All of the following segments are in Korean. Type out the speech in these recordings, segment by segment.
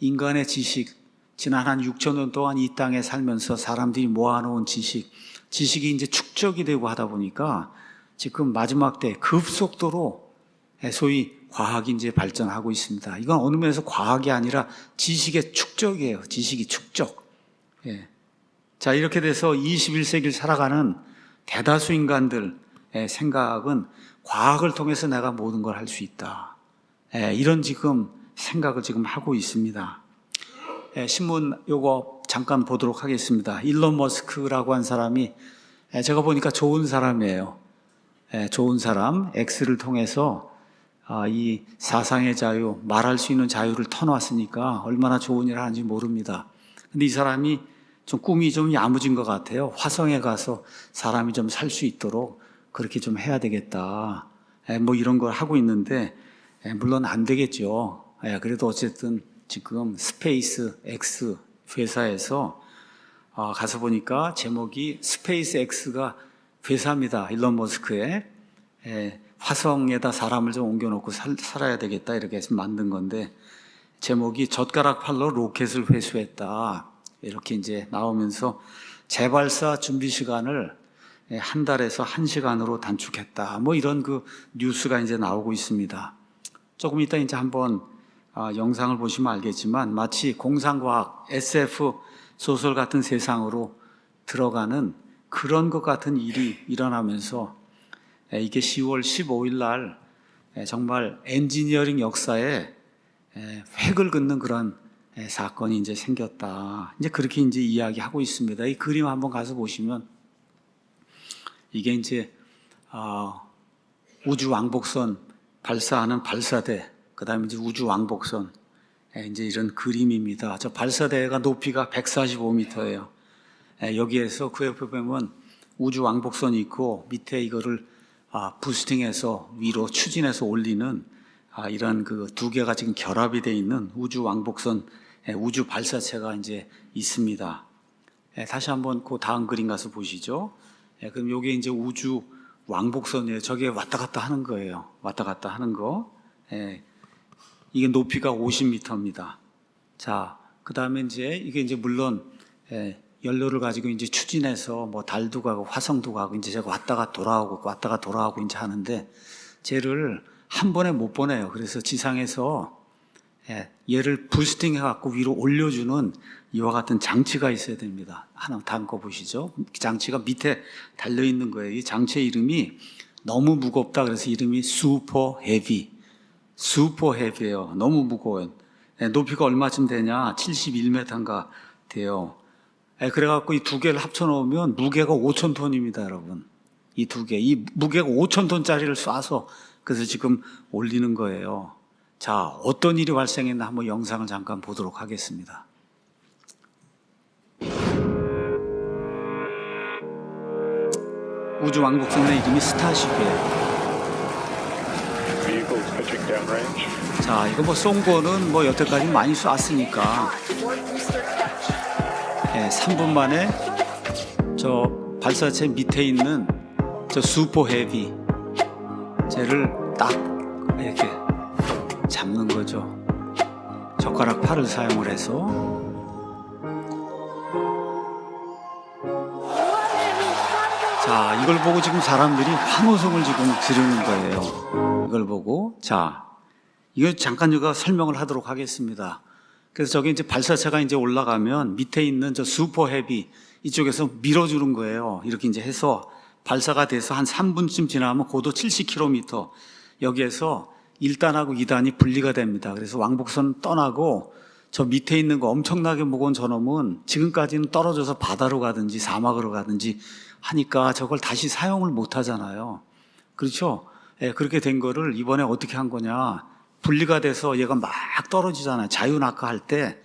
인간의 지식, 지난 한 6천 년 동안 이 땅에 살면서 사람들이 모아놓은 지식, 지식이 이제 축적이 되고 하다 보니까 지금 마지막 때 급속도로 소위 과학이 이제 발전하고 있습니다. 이건 어느 면에서 과학이 아니라 지식의 축적이에요. 지식이 축적. 예. 자, 이렇게 돼서 21세기를 살아가는 대다수 인간들의 생각은 과학을 통해서 내가 모든 걸 할 수 있다. 예, 이런 지금 생각을 지금 하고 있습니다. 예, 신문 요거 잠깐 보도록 하겠습니다. 일론 머스크라고 한 사람이 예, 제가 보니까 좋은 사람이에요. 예, 좋은 사람, X를 통해서 아, 이 사상의 자유, 말할 수 있는 자유를 터놓았으니까 얼마나 좋은 일을 하는지 모릅니다. 근데 이 사람이 좀 꿈이 좀 야무진 것 같아요. 화성에 가서 사람이 좀 살 수 있도록 그렇게 좀 해야 되겠다. 예, 뭐 이런 걸 하고 있는데, 예, 물론 안 되겠죠. 예, 그래도 어쨌든 지금 스페이스 X 회사에서 아, 가서 보니까 제목이 스페이스 X가 회사입니다. 일론 머스크의. 예, 화성에다 사람을 좀 옮겨놓고 살, 살아야 되겠다 이렇게 해서 만든 건데 제목이 젓가락 팔로 로켓을 회수했다 이렇게 이제 나오면서 재발사 준비 시간을 예, 한 달에서 한 시간으로 단축했다 뭐 이런 그 뉴스가 이제 나오고 있습니다. 조금 이따 이제 한번 아, 영상을 보시면 알겠지만 마치 공상과학 SF 소설 같은 세상으로 들어가는 그런 것 같은 일이 일어나면서 에, 이게 10월 15일 날 에, 정말 엔지니어링 역사에 에, 획을 긋는 그런 에, 사건이 이제 생겼다. 이제 그렇게 이제 이야기하고 있습니다. 이 그림 한번 가서 보시면 이게 이제 아, 우주 왕복선 발사하는 발사대, 그 다음에 이제 우주 왕복선 에, 이제 이런 그림입니다. 저 발사대가 높이가 145m예요. 여기에서 그 옆에 보면 우주 왕복선이 있고 밑에 이거를 아, 부스팅해서 위로 추진해서 올리는 아, 이런 그 두 개가 지금 결합이 되어 있는 우주 왕복선 예, 우주 발사체가 이제 있습니다. 예, 다시 한번 그 다음 그림 가서 보시죠. 예, 그럼 요게 이제 우주 왕복선이에요. 저게 왔다 갔다 하는 거예요. 왔다 갔다 하는 거. 예, 이게 높이가 50m입니다. 자, 그 다음에 이제 이게 이제 물론 예, 연료를 가지고 이제 추진해서 뭐 달도 가고 화성도 가고 이제 제가 왔다가 돌아오고 왔다가 돌아오고 이제 하는데 쟤를 한 번에 못 보내요. 그래서 지상에서 예, 얘를 부스팅 해갖고 위로 올려주는 이와 같은 장치가 있어야 됩니다. 하나 거 보시죠. 장치가 밑에 달려 있는 거예요. 이 장치의 이름이 너무 무겁다. 그래서 이름이 슈퍼 헤비. 슈퍼 헤비예요. 너무 무거워요. 예, 높이가 얼마쯤 되냐? 71m인가 돼요. 예, 그래갖고 이 두 개를 합쳐놓으면 무게가 5천 톤입니다, 여러분. 이 두 개. 이 무게가 5천 톤짜리를 쏴서 그래서 지금 올리는 거예요. 자, 어떤 일이 발생했나 한번 영상을 잠깐 보도록 하겠습니다. 우주 왕복선의 이름이 스타쉽이에요. 자, 이거 뭐 쏜 거는 뭐 여태까지 많이 쐈으니까 예, 3분 만에 저 발사체 밑에 있는 저 슈퍼 헤비 쟤를 딱 이렇게 잡는 거죠. 젓가락 팔을 사용을 해서 자, 이걸 보고 지금 사람들이 환호성을 지금 지르는 거예요. 이걸 보고 자, 이거 잠깐 제가 설명을 하도록 하겠습니다. 그래서 저기 이제 발사체가 이제 올라가면 밑에 있는 저 슈퍼 헤비 이쪽에서 밀어주는 거예요. 이렇게 이제 해서 발사가 돼서 한 3분쯤 지나면 고도 70km 여기에서 1단하고 2단이 분리가 됩니다. 그래서 왕복선 떠나고 저 밑에 있는 거 엄청나게 무거운 저놈은 지금까지는 떨어져서 바다로 가든지 사막으로 가든지 하니까 저걸 다시 사용을 못 하잖아요. 그렇죠? 예, 그렇게 된 거를 이번에 어떻게 한 거냐. 분리가 돼서 얘가 막 떨어지잖아요. 자유낙하 할 때,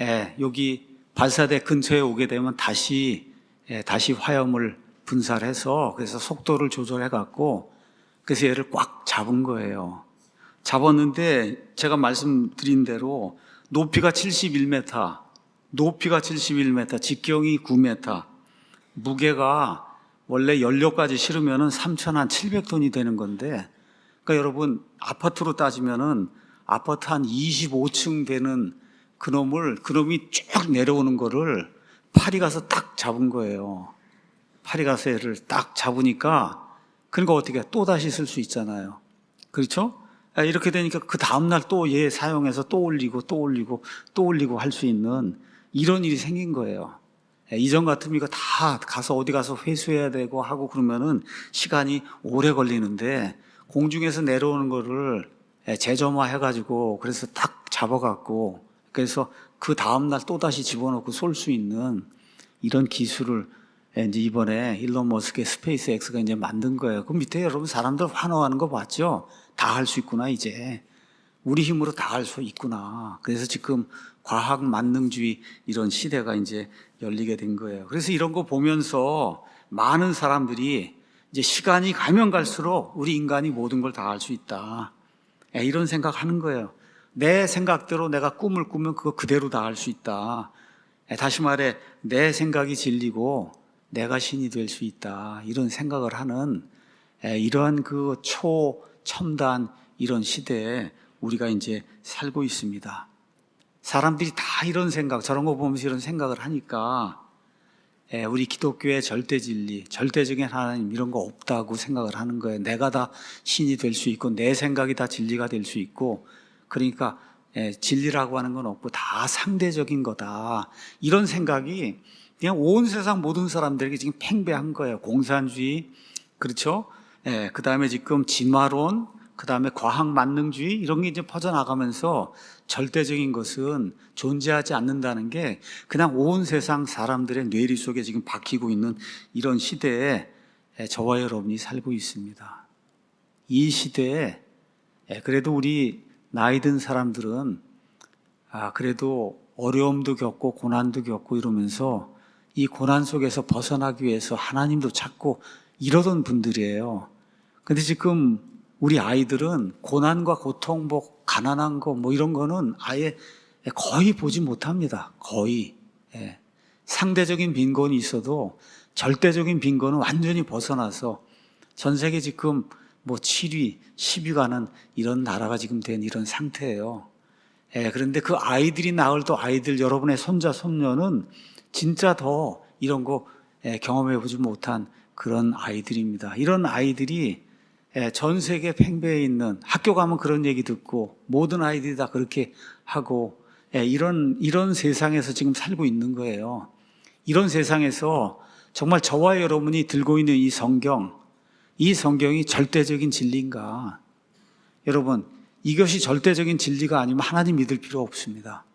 예, 여기 발사대 근처에 오게 되면 다시, 예, 다시 화염을 분사해서 그래서 속도를 조절해 갖고 그래서 얘를 꽉 잡은 거예요. 잡았는데 제가 말씀드린 대로 높이가 71m, 높이가 71m, 직경이 9m, 무게가 원래 연료까지 실으면은 3,700톤이 되는 건데, 그러니까 여러분 아파트로 따지면은 아파트 한 25층 되는 그놈을 그놈이 쭉 내려오는 거를 파리 가서 딱 잡은 거예요. 파리 가서 얘를 딱 잡으니까 그러니까 어떻게 또 다시 쓸 수 있잖아요. 그렇죠? 아, 이렇게 되니까 그 다음날 또 얘 사용해서 또 올리고 또 올리고 또 올리고 할 수 있는 이런 일이 생긴 거예요. 예, 이전 같으면 이거 다 가서 어디 가서 회수해야 되고 하고 그러면은 시간이 오래 걸리는데 공중에서 내려오는 거를 예, 재점화 해 가지고 그래서 딱 잡아 갖고 그래서 그 다음 날 또 다시 집어넣고 쏠 수 있는 이런 기술을 예, 이제 이번에 일론 머스크의 스페이스 X가 이제 만든 거예요. 그 밑에 여러분 사람들 환호하는 거 봤죠? 다 할 수 있구나, 이제. 우리 힘으로 다 할 수 있구나. 그래서 지금 과학 만능주의 이런 시대가 이제 열리게 된 거예요. 그래서 이런 거 보면서 많은 사람들이 이제 시간이 가면 갈수록 우리 인간이 모든 걸 다 할 수 있다. 예, 이런 생각 하는 거예요. 내 생각대로 내가 꿈을 꾸면 그거 그대로 다 할 수 있다. 예, 다시 말해, 내 생각이 진리고 내가 신이 될 수 있다. 이런 생각을 하는 예, 이러한 그 초첨단 이런 시대에 우리가 이제 살고 있습니다. 사람들이 다 이런 생각, 저런 거 보면서 이런 생각을 하니까 예, 우리 기독교의 절대 진리, 절대적인 하나님 이런 거 없다고 생각을 하는 거예요. 내가 다 신이 될 수 있고 내 생각이 다 진리가 될 수 있고 그러니까 예, 진리라고 하는 건 없고 다 상대적인 거다. 이런 생각이 그냥 온 세상 모든 사람들에게 지금 팽배한 거예요. 공산주의, 그렇죠? 예, 그 다음에 지금 진화론, 그 다음에 과학 만능주의 이런 게 이제 퍼져나가면서 절대적인 것은 존재하지 않는다는 게 그냥 온 세상 사람들의 뇌리 속에 지금 박히고 있는 이런 시대에 예, 저와 여러분이 살고 있습니다. 이 시대에 예, 그래도 우리 나이 든 사람들은 아, 그래도 어려움도 겪고 고난도 겪고 이러면서 이 고난 속에서 벗어나기 위해서 하나님도 찾고 이러던 분들이에요. 근데 지금 우리 아이들은 고난과 고통, 뭐 가난한 거 뭐 이런 거는 아예 거의 보지 못합니다. 거의. 예. 상대적인 빈곤이 있어도 절대적인 빈곤은 완전히 벗어나서 전 세계 지금 뭐 7위, 10위 가 는 이런 나라가 지금 된 이런 상태예요. 예, 그런데 그 아이들이 낳을 또 아이들 여러분의 손자, 손녀는 진짜 더 이런 거 예, 경험해 보지 못한 그런 아이들입니다. 이런 아이들이 예, 전 세계 팽배해 있는 학교 가면 그런 얘기 듣고 모든 아이들이 다 그렇게 하고 예, 이런 이런 세상에서 지금 살고 있는 거예요. 이런 세상에서 정말 저와 여러분이 들고 있는 이 성경, 이 성경이 절대적인 진리인가? 여러분, 이것이 절대적인 진리가 아니면 하나님 믿을 필요 없습니다.